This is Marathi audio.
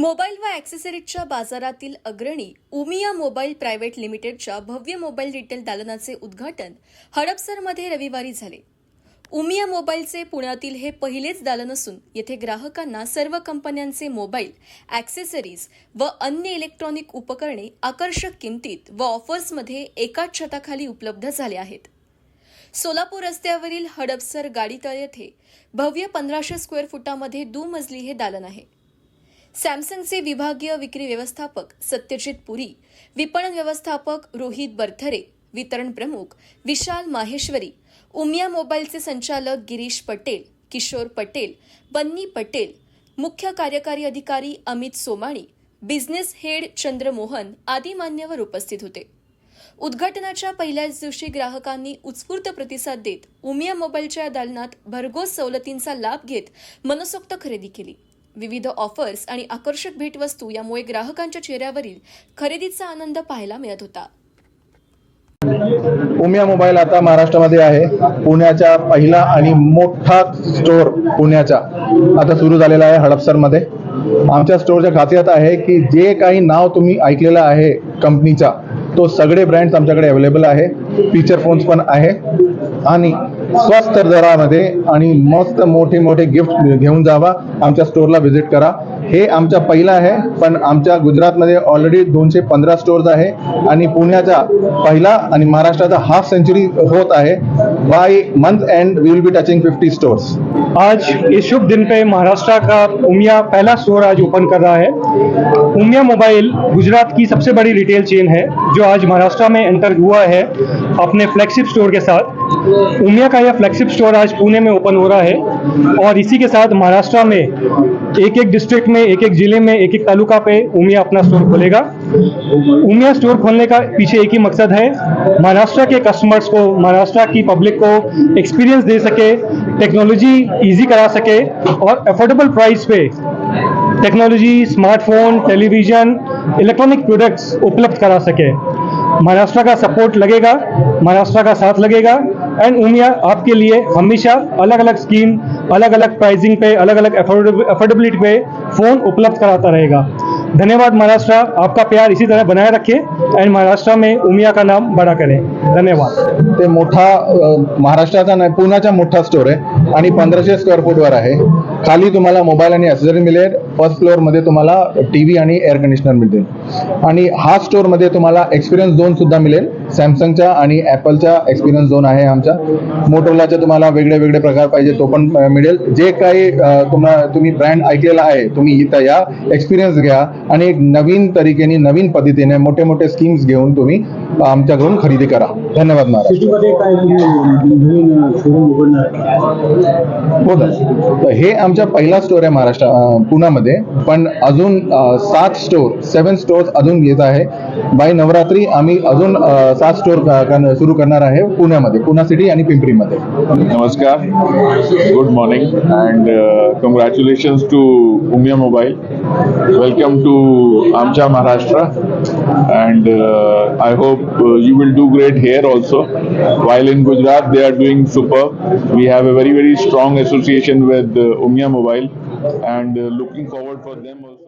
मोबाईल व ॲक्सेसरीजच्या बाजारातील अग्रणी उमिया मोबाईल प्रायव्हेट लिमिटेडच्या भव्य मोबाईल रिटेल दालनाचे उद्घाटन हडपसरमध्ये रविवारी झाले. उमिया मोबाईलचे पुण्यातील हे पहिलेच दालन असून येथे ग्राहकांना सर्व कंपन्यांचे मोबाईल ॲक्सेसरीज व अन्य इलेक्ट्रॉनिक उपकरणे आकर्षक किमतीत व ऑफर्समध्ये एकाच छताखाली उपलब्ध झाले आहेत. सोलापूर रस्त्यावरील हडपसर गाडीतळ येथे भव्य पंधराशे स्क्वेअर फुटामध्ये दुमजली हे दालन आहे. सॅमसंगचे विभागीय विक्री व्यवस्थापक सत्यजित पुरी विपणन व्यवस्थापक रोहित बर्थरे वितरण प्रमुख विशाल माहेश्वरी उमिया मोबाईलचे संचालक गिरीश पटेल किशोर पटेल बन्नी पटेल मुख्य कार्यकारी अधिकारी अमित सोमाणी बिझनेस हेड चंद्रमोहन आदी मान्यवर उपस्थित होते. उद्घाटनाच्या पहिल्याच दिवशी ग्राहकांनी उत्स्फूर्त प्रतिसाद देत उमिया मोबाईलच्या दालनात भरघोस सवलतींचा लाभ घेत मनसोक्त खरेदी केली. विविध ऑफर्स आणि आकर्षक भेटवस्तू यामुळे ग्राहकांच्या चेहऱ्यावरील खरेदीचा आनंद पाहायला मिळत होता. उमिया मोबाईल आता महाराष्ट्रामध्ये आहे. पुण्याचा पहिला आणि मोठा स्टोर पुण्याचा. आता सुरू झालेला आहे हडपसरमध्ये. आमच्या स्टोरच्या खासियत आहे की जे काही नाव तुम्ही ऐकलेलं आहे कंपनीचा तो सगळे ब्रँड्स आमच्याकडे अवेलेबल आहे. फीचर फोन्स पण आहे. आणि स्वस्त दरामध्ये आणि मस्त मोठे मोठे गिफ्ट घेऊन जावा. आमच्या स्टोरला व्हिजिट करा. हे पहिला आहे, पण आमच्या गुजरातमध्ये ऑलरेडी दोनशे पंधरा स्टोर्स आहे आणि पहिला आणि महाराष्ट्राचा हाफ़ सेंचुरी होत आहे. By month end we will be touching fifty stores आज इस शुभ दिन पे महाराष्ट्र का उमिया पहला स्टोर आज ओपन कर रहा है। उमिया मोबाइल गुजरात की सबसे बड़ी रिटेल चेन है, जो आज महाराष्ट्र में एंटर हुआ है अपने फ्लैगशिप स्टोर के साथ। उमिया का यह फ्लैगशिप स्टोर आज पुणे में ओपन हो रहा है और इसी के साथ महाराष्ट्र में एक एक डिस्ट्रिक्ट में एक एक ज़िले में एक एक तालुका पे उमिया अपना स्टोर खोलेगा। उमिया स्टोर खोलने का पीछे एक ही मकसद है, महाराष्ट्र के कस्टमर्स को, महाराष्ट्र की पब्लिक को एक्सपीरियंस दे सके टेक्नोलॉजी इजी करा सके और अफोर्डेबल प्राइस पे technology smartphone television electronic products उपलब्ध करा सके। महाराष्ट्र का सपोर्ट लगेगा, महाराष्ट्र का साथ लगेगा एंड उमिया आपके लिए हमेशा अलग अलग स्कीम अलग अलग प्राइसिंग पे अलग अलग अफोर्डेबिलिटी पे फ़ोन उपलब्ध कराता रहेगा। धन्यवाद महाराष्ट्र आपका प्यार इसी तरह बनाए रखें एंड महाराष्ट्र में उमिया का नाम बड़ा करें। धन्यवाद। ते मोठा महाराष्ट्राचा नाही पुण्याचा मोठा स्टोर आहे आणि पंधराशे स्क्वेअर फूटवर आहे. खाली तुम्हाला मोबाईल आणि ॲक्सेसरी मिळेल. फर्स्ट फ्लोअरमध्ये तुम्हाला टी व्ही आणि एअर कंडिशनर मिळतील. आणि हा स्टोअरमध्ये तुम्हाला एक्सपिरियन्स झोन सुद्धा मिळेल. सॅमसंगचा आणि ॲपलचा एक्सपिरियन्स झोन आहे आमचा मोटोलाचे तुम्हाला वेगळे वेगळे प्रकार पाहिजे तो पण मिळेल. जे काही तुम्ही ब्रँड ऐकलेला आहे तुम्ही इथं या एक्सपिरियन्स घ्या आणि एक नवीन तरीकेने नवीन पद्धतीने मोठे मोठे स्कीम्स घेऊन तुम्ही आमच्याकडून खरेदी करा. धन्यवाद महाराज. उघडणार? हो हे आमचा पहिला स्टोर आहे महाराष्ट्र अं, मध्ये पण अजून सात स्टोर सेवन स्टोर अजून येत आहे. बाय नवरात्री आम्ही अजून सात स्टोर सुरू करणार आहे पुण्यामध्ये पुणे सिटी आणि पिंपरीमध्ये. नमस्कार. Good morning and congratulation to Umiya mobile welcome to आमच्या Maharashtra. And I hope you will do great here also while in Gujarat they are doing super we have a very very strong association with Umiya mobile and looking forward for them also.